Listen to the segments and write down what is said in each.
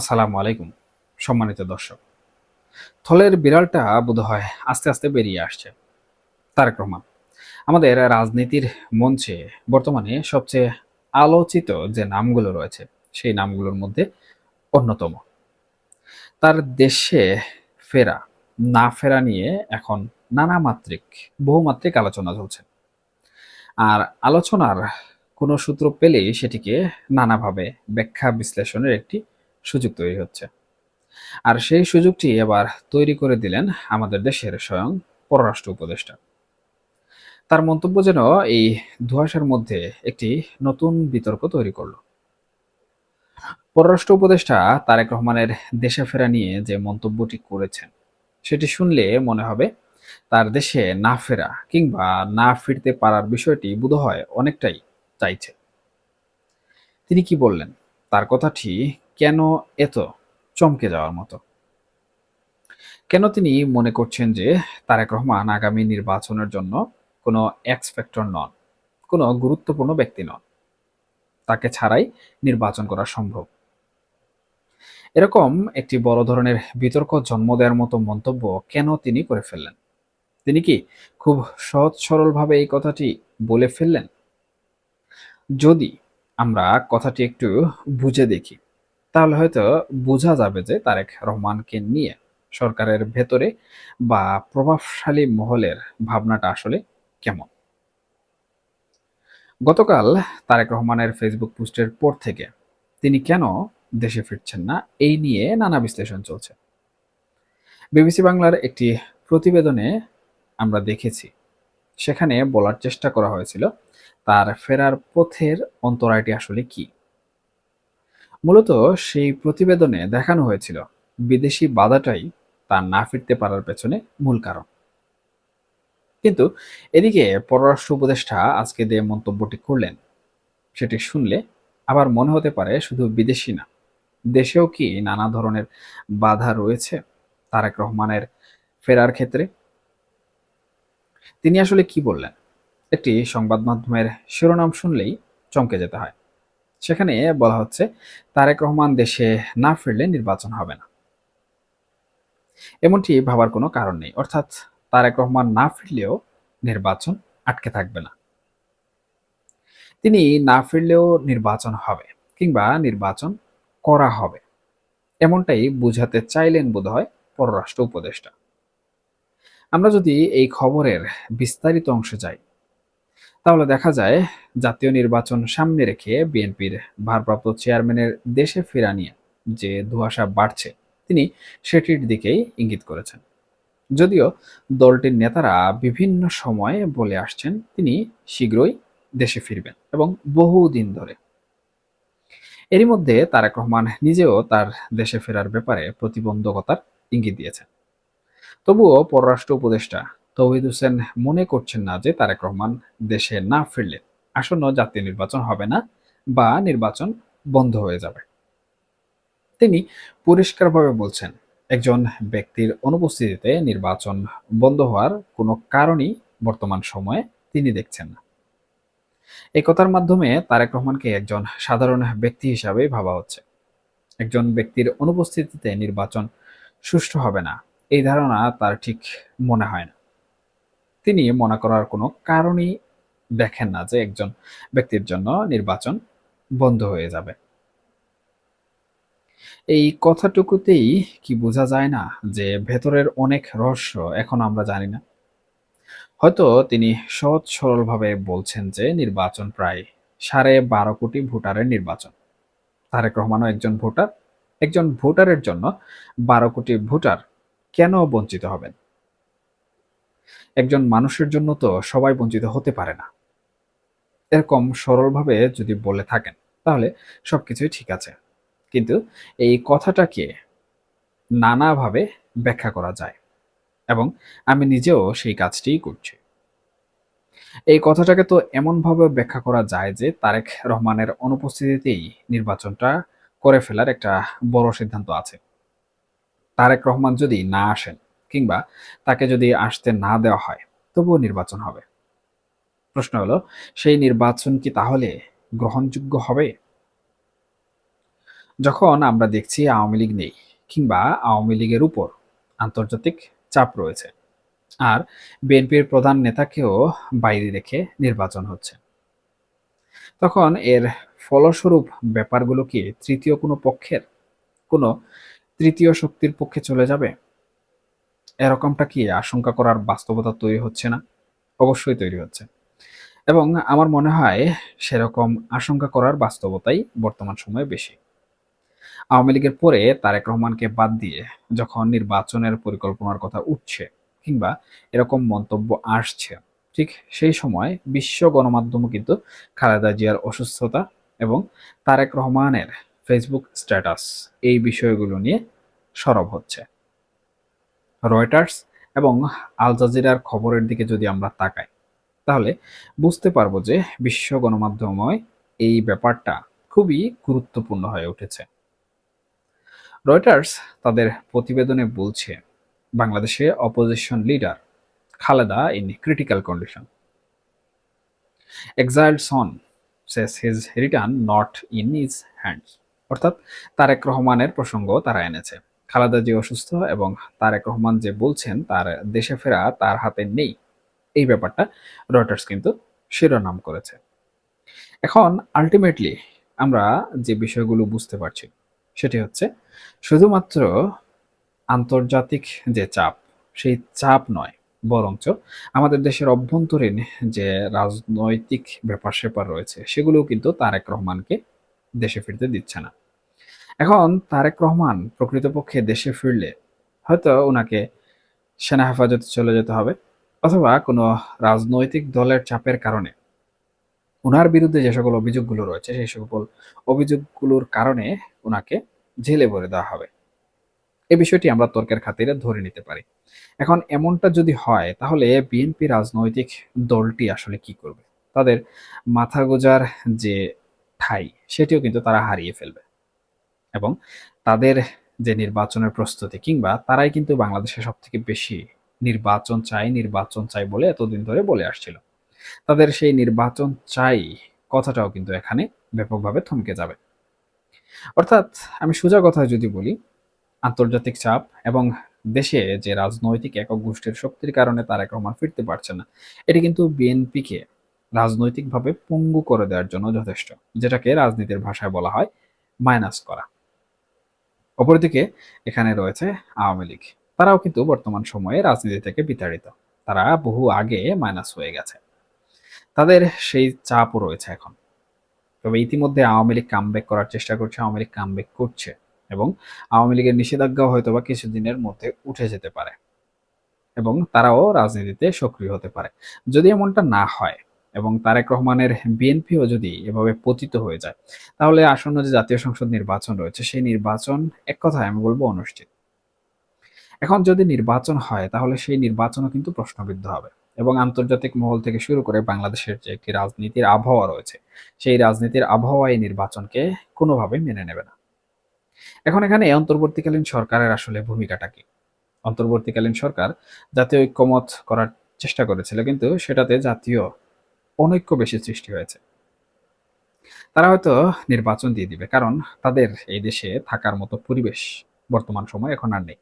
আসসালামু আলাইকুম, সম্মানিত দর্শক। থলের বিড়ালটা বোধহয় আস্তে আস্তে বেরিয়ে আসছে। তারেক রহমান, আমাদের রাজনীতির মঞ্চে বর্তমানে সবচেয়ে আলোচিত যে নামগুলো রয়েছে, সেই নামগুলোর মধ্যে অন্যতম। তার দেশে ফেরা, না ফেরা নিয়ে এখন নানা মাত্রিক, বহুমাত্রিক আলোচনা চলছে। আর আলোচনার কোনো সূত্র পেলেই সেটিকে নানাভাবে ব্যাখ্যা বিশ্লেষণের একটি সুযোগ তৈরি হচ্ছে। আর সেই সুযোগটি এবার তৈরি করে দিলেন আমাদের দেশের স্বয়ং পররাষ্ট্র উপদেষ্টা। তার মন্তব্য যেন এই ধোঁয়াশার মধ্যে একটি নতুন বিতর্ক তৈরি করল। পররাষ্ট্র উপদেষ্টা তারেক রহমানের দেশে ফেরা নিয়ে যে মন্তব্যটি করেছেন, সেটি শুনলে মনে হবে তার দেশে না ফেরা কিংবা না ফিরতে পারার বিষয়টি বোধহয় অনেকটাই চাইছে। তিনি কি বললেন? তার কথাটি কেন এত চমকে যাওয়ার মতো? কেন তিনি মনে করছেন যে তারেক রহমান আগামী নির্বাচনের জন্য কোনো এক্সপেক্টর নন, কোনো গুরুত্বপূর্ণ ব্যক্তি নন? তাকে ছাড়াই নির্বাচন করা সম্ভব। এরকম একটি বড় ধরনের বিতর্ক জন্ম দেওয়ার মতো মন্তব্য কেন তিনি করে ফেললেন? তিনি কি খুব সহজ সরলভাবে এই কথাটি বলে ফেললেন? যদি আমরা কথাটি একটু বুঝে দেখি তাহলে হয়তো বোঝা যাবে যে তারেক রহমানকে নিয়ে সরকারের ভেতরে বা প্রভাবশালী মহলের ভাবনাটা আসলে কেমন? গতকাল তারেক রহমানের ফেসবুক পোস্টের পর থেকে তিনি কেন দেশে ফিরছেন না? এই নিয়ে নানা বিশ্লেষণ চলছে। বিবিসি বাংলার একটি প্রতিবেদনে আমরা দেখেছি, সেখানে বলার চেষ্টা করা হয়েছিল, তার ফেরার পথের অন্তরায়টি আসলে কি? মূলত সেই প্রতিবেদনে দেখানো হয়েছিল, বিদেশি বাধাটাই তার না ফিরতে পারার পেছনে মূল কারণ। কিন্তু এদিকে পররাষ্ট্র উপদেষ্টা আজকে যে মন্তব্যটি করলেন, সেটি শুনলে আবার মনে হতে পারে শুধু বিদেশি না, দেশেও কি নানা ধরনের বাধা রয়েছে তারেক রহমানের ফেরার ক্ষেত্রে? তিনি আসলে কি বললেন? একটি সংবাদ মাধ্যমের শিরোনাম শুনলেই চমকে যেতে হয়। সেখানে বলা হচ্ছে, তারেক রহমান দেশে না ফিরলে নির্বাচন হবে না। এমনটি ভাবার কোনো কারণ নেই। অর্থাৎ তারেক রহমান না ফিরলেও নির্বাচন আটকে থাকবে না। তিনি না ফিরলেও নির্বাচন হবে কিংবা নির্বাচন করা হবে। এমনটাই বুঝাতে চাইলেন বোধহয় পররাষ্ট্র উপদেষ্টা। আমরা যদি এই খবরের বিস্তারিত অংশে যাই তাহলে দেখা যায় জাতীয় নির্বাচন সামনে রেখে বিএনপির ভারপ্রাপ্ত চেয়ারম্যানের দেশে ফেরা নিয়ে যে ধোঁয়াশা বাড়ছে, তিনি সেটির দিকেই ইঙ্গিত করেছেন। যদিও দলটির নেতারা বিভিন্ন সময়ে বলে আসছেন, তিনি শীঘ্রই দেশে ফিরবেন এবং বহুদিন ধরে। এরই মধ্যে তারেক রহমান নিজেও তার দেশে ফেরার ব্যাপারে প্রতিবন্ধকতার ইঙ্গিত দিয়েছেন। তবুও পররাষ্ট্র উপদেষ্টা তৌহিদ হোসেন মনে করছেন না যে তারেক রহমান দেশে না ফিরলে আসন্ন জাতীয় নির্বাচন হবে না বা নির্বাচন বন্ধ হয়ে যাবে। তিনি পরিষ্কারভাবে বলছেন, একজন ব্যক্তির অনুপস্থিতিতে নির্বাচন বন্ধ হওয়ার কোনো কারণই বর্তমান সময়ে তিনি দেখছেন না। এই কথার মাধ্যমে তারেক রহমানকে একজন সাধারণ ব্যক্তি হিসাবেই ভাবা হচ্ছে। একজন ব্যক্তির অনুপস্থিতিতে নির্বাচন সুষ্ঠু হবে না, এই ধারণা তার ঠিক মনে হয় না। তিনি মনে করার কোনো কারণই দেখেন না যে একজন ব্যক্তির জন্য নির্বাচন বন্ধ হয়ে যাবে। এই কথাটুকুতেই কি বোঝা যায় না যে ভেতরের অনেক রহস্য এখন আমরা জানি না। হয়তো তিনি সহজ সরলভাবে বলছেন যে নির্বাচন প্রায় সাড়ে বারো কোটি ভোটারের নির্বাচন। তারেক রহমানও একজন ভোটার। একজন ভোটারের জন্য বারো কোটি ভোটার কেন বঞ্চিত হবেন? একজন মানুষের জন্য তো সবাই বঞ্চিত হতে পারে না। এরকম সরলভাবে যদি বলে থাকেন, তাহলে সবকিছুই ঠিক আছে। কিন্তু এই কথাটাকে নানাভাবে ব্যাখ্যা করা যায় এবং আমি নিজেও সেই কাজটিই করছি। এই কথাটাকে তো এমনভাবে ব্যাখ্যা করা যায় যে তারেক রহমানের অনুপস্থিতিতেই নির্বাচনটা করে ফেলার একটা বড় সিদ্ধান্ত আছে। তারেক রহমান যদি না আসেন কিংবা তাকে যদি আসতে না দেওয়া হয়, তবুও নির্বাচন হবে। প্রশ্ন হলো, সেই নির্বাচন কি তাহলে গ্রহণযোগ্য হবে? যখন আমরা দেখছি আওয়ামী লীগ নেই কিংবা আওয়ামী লীগের উপর আন্তর্জাতিক চাপ রয়েছে, আর বিএনপির প্রধান নেতাকেও বাইরে রেখে নির্বাচন হচ্ছে, তখন এর ফলস্বরূপ ব্যাপারগুলো কি তৃতীয় কোনো পক্ষের, কোনো তৃতীয় শক্তির পক্ষে চলে যাবে? এরকমটা কি? আশঙ্কা করার বাস্তবতা তৈরি হচ্ছে না? অবশ্যই তৈরি হচ্ছে। এবং আমার মনে হয় সেরকম আশঙ্কা করার বাস্তবতাই বর্তমান সময়ে বেশি। আওয়ামী লীগের পরে তারেক রহমানকে বাদ দিয়ে যখন নির্বাচনের পরিকল্পনার কথা উঠছে কিংবা এরকম মন্তব্য আসছে, ঠিক সেই সময় বিশ্ব গণমাধ্যমও কিন্তু খালেদা জিয়ার অসুস্থতা এবং তারেক রহমানের ফেসবুক স্ট্যাটাস এই বিষয়গুলো নিয়ে সরব হচ্ছে। রয়টার্স এবং আল জাজিরার খবরের দিকে যদি আমরা তাকাই, তাহলে বুঝতে পারব যে বিশ্ব গণমাধ্যময় এই ব্যাপারটা খুবই গুরুত্বপূর্ণ হয়ে উঠেছে। রয়টার্স তাদের প্রতিবেদনে বলছে, বাংলাদেশে opposition leader Khaleda in critical condition exiled son sees his return not in his hands অর্থাৎ তারেক রহমানের প্রসঙ্গ তারা এনেছে। খালেদা জি অসুস্থ এবং তারেক রহমান যে বলছেন, তার দেশে ফেরা তার হাতে নেই। এই ব্যাপারটা রয়টার্স কিন্তু শিরোনাম করেছে। এখন আলটিমেটলি আমরা যে বিষয়গুলো বুঝতে পারছি, সেটি হচ্ছে শুধুমাত্র আন্তর্জাতিক যে চাপ, সেই চাপ নয়, বরঞ্চ আমাদের দেশের অভ্যন্তরীণ যে রাজনৈতিক ব্যাপার স্যাপার রয়েছে, সেগুলোও কিন্তু তারেক রহমানকে দেশে ফিরতে দিচ্ছে না। এখন তারেক রহমান প্রকৃতপক্ষে দেশে ফিরলে হয়তো ওনাকে সেনা হেফাজতে চলে যেতে হবে অথবা কোনো রাজনৈতিক দলের চাপের কারণে। ওনার বিরুদ্ধে যে সকল অভিযোগগুলো রয়েছে, সেই সকল অভিযোগগুলোর কারণে ওনাকে জেলে ভরে দেওয়া হবে। এই বিষয়টি আমরা তর্কের খাতিরে ধরে নিতে পারি। এখন এমনটা যদি হয়, তাহলে বিএনপি রাজনৈতিক দলটি আসলে কি করবে? তাদের মাথা গোজার যে ঠাই, সেটিও কিন্তু তারা হারিয়ে ফেলবে। এবং তাদের যে নির্বাচনের প্রস্তুতি কিংবা তারাই কিন্তু বাংলাদেশে সব থেকে বেশি নির্বাচন চাই নির্বাচন চাই বলে এতদিন ধরে বলে আসছিল। তাদের সেই নির্বাচন চাই কথাটাও কিন্তু এখানে ব্যাপকভাবে থমকে যাবে। অর্থাৎ আমি সোজা কথা যদি বলি, আন্তর্জাতিক চাপ এবং দেশে যে রাজনৈতিক একক গোষ্ঠীর শক্তির কারণে তারেক রহমান ফিরতে পারছে না, এটি কিন্তু বিএনপিকে রাজনৈতিকভাবে পঙ্গু করে দেওয়ার জন্য যথেষ্ট, যেটাকে রাজনীতির ভাষায় বলা হয় মাইনাস করা। অপরদিকে এখানে রয়েছে আওয়ামী লীগ। তারাও কিন্তু বর্তমান সময়ে রাজনীতি থেকে বিতাড়িত। তারা বহু আগে মাইনাস হয়ে গেছে। তাদের সেই চাপও রয়েছে এখন। তবে ইতিমধ্যে আওয়ামী লীগ কামব্যাক করার চেষ্টা করছে, আওয়ামী লীগ কামব্যাক করছে এবং আওয়ামী লীগের নিষেধাজ্ঞা হয়তো বা কিছুদিনের মধ্যে উঠে যেতে পারে এবং তারাও রাজনীতিতে সক্রিয় হতে পারে। যদি এমনটা না হয় এবং তারেক রহমানের বিএনপিও যদি এভাবে পতিত হয়ে যায়, তাহলে আসন্ন যে জাতীয় সংসদ নির্বাচন রয়েছে, সেই নির্বাচন এক কথায় আমি বলব অনুষ্ঠিত। এখন যদি নির্বাচন হয়, তাহলে সেই নির্বাচনও কিন্তু প্রশ্নবিদ্ধ হবে এবং আন্তর্জাতিক মহল থেকে শুরু করে বাংলাদেশের যে একটি রাজনীতির আবহাওয়া রয়েছে, সেই রাজনীতির আবহাওয়া এই নির্বাচনকে কোনোভাবে মেনে নেবে না। এখন এখানে অন্তর্বর্তীকালীন সরকারের আসলে ভূমিকাটা কি? অন্তর্বর্তীকালীন সরকার জাতীয় ঐক্যমত করার চেষ্টা করেছিল, কিন্তু সেটাতে জাতীয় অনৈক্য বেশি সৃষ্টি হয়েছে। তারা হয়তো নির্বাচন দিয়ে দিবে, কারণ তাদের এই দেশে থাকার মতো পরিবেশ বর্তমান সময় এখন আর নেই।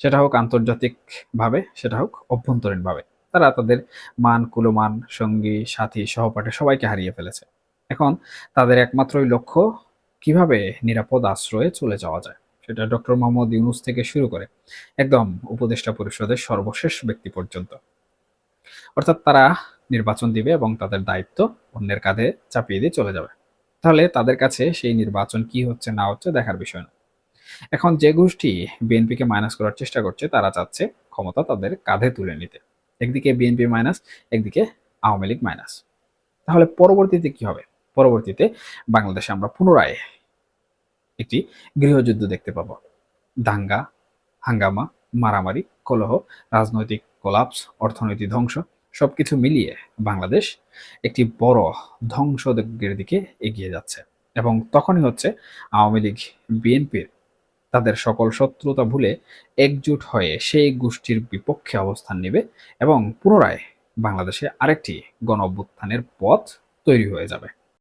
সেটা হোক আন্তর্জাতিকভাবে, সেটা হোক অভ্যন্তরীণভাবে। তারা তাদের মান, কুলমান, সঙ্গী, সাথী, সহপাঠী সবাইকে হারিয়ে ফেলেছে। এখন তাদের একমাত্রই লক্ষ্য কীভাবে নিরাপদ আশ্রয়ে চলে যাওয়া যায়, সেটা ডক্টর মোহাম্মদ ইউনুস থেকে শুরু করে একদম উপদেষ্টা পরিষদের সর্বশেষ ব্যক্তি পর্যন্ত। অর্থাৎ তারা নির্বাচন দিবে এবং তাদের দায়িত্ব অন্যের কাঁধে চাপিয়ে দিয়ে চলে যাবে। তাহলে তাদের কাছে সেই নির্বাচন কি হচ্ছে না হচ্ছে দেখার বিষয় না। এখন যে গোষ্ঠী বিএনপিকে মাইনাস করার চেষ্টা করছে, তারা চাচ্ছে ক্ষমতা তাদের কাঁধে তুলে নিতে। একদিকে বিএনপি মাইনাস একদিকে আওয়ামী লীগ মাইনাস তাহলে পরবর্তীতে কি হবে? পরবর্তীতে বাংলাদেশে আমরা পুনরায় একটি গৃহযুদ্ধ দেখতে পাবো। দাঙ্গা, হাঙ্গামা, মারামারি, কলহ, রাজনৈতিক কোলাপস অর্থনৈতিক ধ্বংস সবকিছু মিলিয়ে বাংলাদেশ একটি বড় ধ্বংসযজ্ঞের দিকে এগিয়ে যাচ্ছে। এবং তখনই হচ্ছে আওয়ামী লীগ বিএনপির তাদের সকল শত্রুতা ভুলে একজুট হয়ে সেই গোষ্ঠীর বিপক্ষে অবস্থান নেবে এবং পুনরায় বাংলাদেশে আরেকটি গণ অভ্যুত্থানের পথ তৈরি হয়ে যাবে।